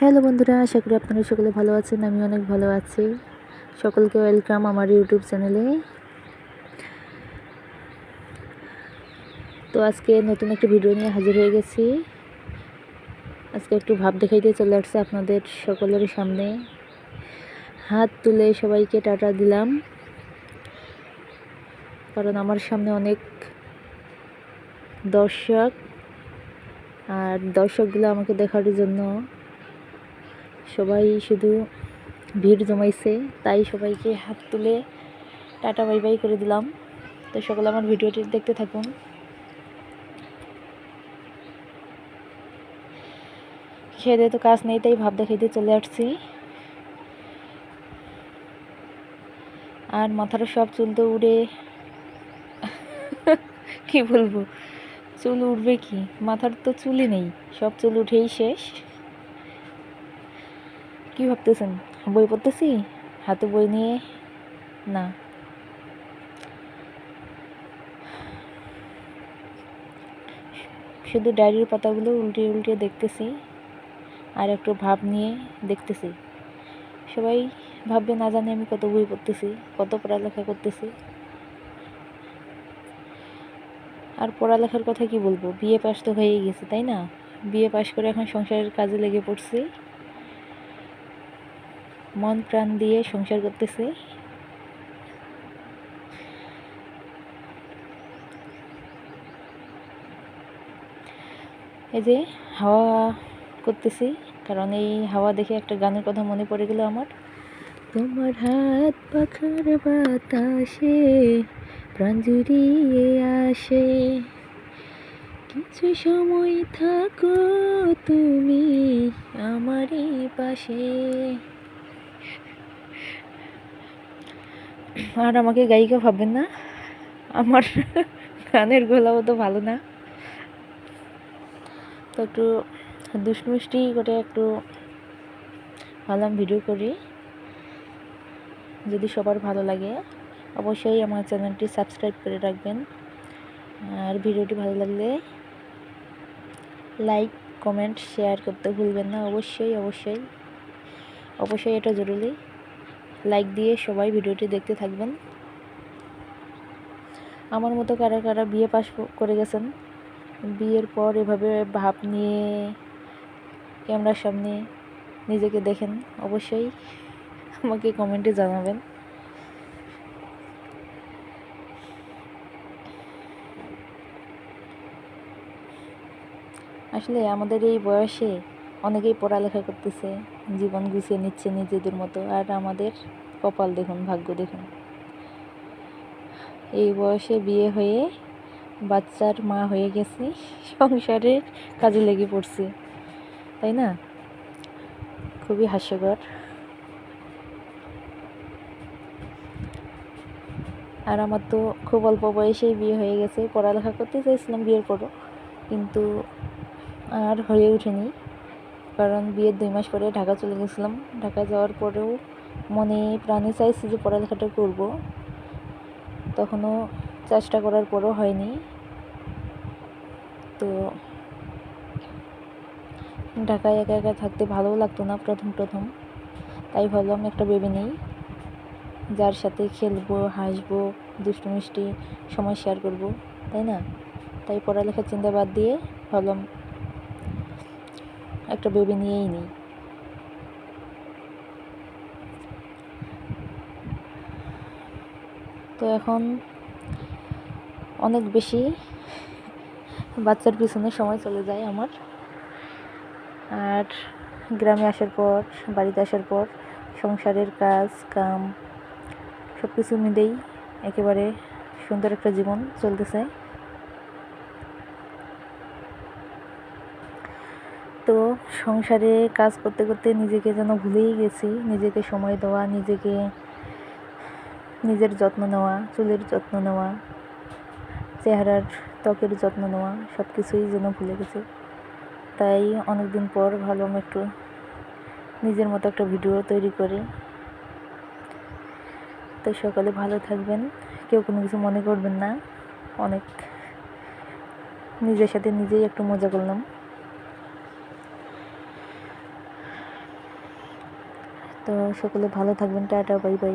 Hello বন্ধুরা, আশা করি আপনারা সকলে ভালো আছেন, আমি অনেক ভালো আছি। সকলকে ওয়েলকাম আমার ইউটিউব চ্যানেলে তো আজকে নতুন একটা ভিডিও নিয়ে হাজির হয়ে গেছি। আজকে একটু ভাব দেখাইতে চলে আসছে আপনাদের সকলের সামনে। হাত তুলে সবাইকে টাটা দিলাম। কারণ আমার সামনে অনেক দর্শক, আর দর্শকগুলো আমাকে দেখার জন্য সবাই শুধু ভিড় জমাইছে, তাই সবাইকে হাত তুলে টাটা বাই বাই করে দিলাম। তো সকলে আমার ভিডিওটি দেখতে থাকুন। খেয়ে তো কাজ নেই, তাই ভাব দেখাইতে চলে আসছি। আর মাথার সব চুল তো উড়ে কি বলব? চুল উঠবে কি? মাথার তো চুলই নেই, সব চুল উঠেই শেষ। কি ভাবতেছেন? বই পড়তেছি? হাতে বই নিয়ে? না। শুধু ডায়েরির পাতাগুলো উল্টিয়ে উল্টিয়ে দেখতেছি আর একটু ভাব নিয়ে দেখতেছি। সবাই ভাববে না জানি আমি কত বই পড়তেছি, কত পড়ালেখা করতেছি। আর পড়ালেখার কথা কি বলব? বিয়ে পাশ তো হয়েই গেছে, তাই না? বিয়ে পাশ করে এখন সংসারের কাজে লেগে পড়ছি। মন প্রাণ দিয়ে সংসার করতেছে। এই যে হাওয়া করতেছি, কারণ এই হাওয়া দেখে একটা গানের কথা মনে পড়ে গেল আমার। তোমার হাত পাখার বাতাসে প্রাণ জুড়িয়ে আসে। কিছু সময় থাকো তুমি আমারই পাশে। আর আমাকে গায়িকা ভাববেন না। আমার গানের গলাও তো ভালো না। তো একটু দুষ্মিষ্টি করে একটু ভাবলাম ভিডিও করি। যদি সবার ভালো লাগে, অবশ্যই আমার চ্যানেলটি সাবস্ক্রাইব করে রাখবেন। আর ভিডিওটি ভালো লাগলে লাইক কমেন্ট শেয়ার করতে ভুলবেন না। অবশ্যই অবশ্যই। অবশ্যই এটা জরুরি। লাইক দিয়ে সবাই ভিডিওটি দেখতে থাকবেন। আমার মতো কারা কারা বিয়ে পাস করে গেছেন, বিয়ের পর এভাবে ভাব নিয়ে ক্যামেরার সামনে নিজেকে দেখেন, অবশ্যই আমাকে কমেন্টে জানাবেন। আসলে আমাদের এই বয়সে অনেকেই পড়ালেখা করতেছে, জীবন গুছিয়ে নিচ্ছে নিজেদের মতো। আর আমাদের কপাল দেখুন, ভাগ্য দেখুন। এই বয়সে বিয়ে হয়ে বাচ্চার মা হয়ে গেছি, সংসারের কাজে লেগে পড়ছি, তাই না? খুবই হাস্যকর। আর আমার তো খুব অল্প বয়সেই বিয়ে হয়ে গেছে, পড়ালেখা করতে চাইছিলাম বিয়ের পরও, কিন্তু আর হয়ে ওঠেনি। কারণ বিয়ের দুই মাস পরে ঢাকা চলে গেছিলাম। ঢাকা যাওয়ার পরেও মনে প্রাণে চাইছি যে পড়ালেখাটা করব। তখনও চেষ্টা করার পরও হয়নি। তো ঢাকায় একা একা থাকতে ভালোও লাগতো না প্রথম প্রথম। তাই ভাবলাম একটা বেবি নেই। যার সাথে খেলব, হাসবো, দুষ্টু মিষ্টি সময় শেয়ার করব, তাই না? তাই পড়ালেখার চিন্তা বাদ দিয়ে ভাবলাম একটা বেবি নিয়েই নিই। তো এখন অনেক বেশি বাচ্চার পিছনে সময় চলে যায় আমার। আর গ্রামে আসার পর, বাড়িতে আসার পর, সংসারের কাজ, কাম সব কিছু মিলেই একেবারে সুন্দর একটা জীবন চলতেছে। তো সংসারে কাজ করতে করতে নিজেকে যেন ভুলেই গেছি। নিজেকে সময় দেওয়া, নিজেকে, নিজের যত্ন নেওয়া, চুলের যত্ন নেওয়া, চেহারার ত্বকের যত্ন নেওয়া সব কিছুই যেন ভুলে গেছি। তাই অনেক দিন পর ভাবলাম একটু নিজের মতো একটা ভিডিও তৈরি করি। তো সকালে ভালো থাকবেন। কেউ কোনো কিছু মনে করবেন না। অনেক নিজের সাথে নিজেই একটু মজা করলাম। তো সকলে ভালো থাকবেন টাটা বাই বাই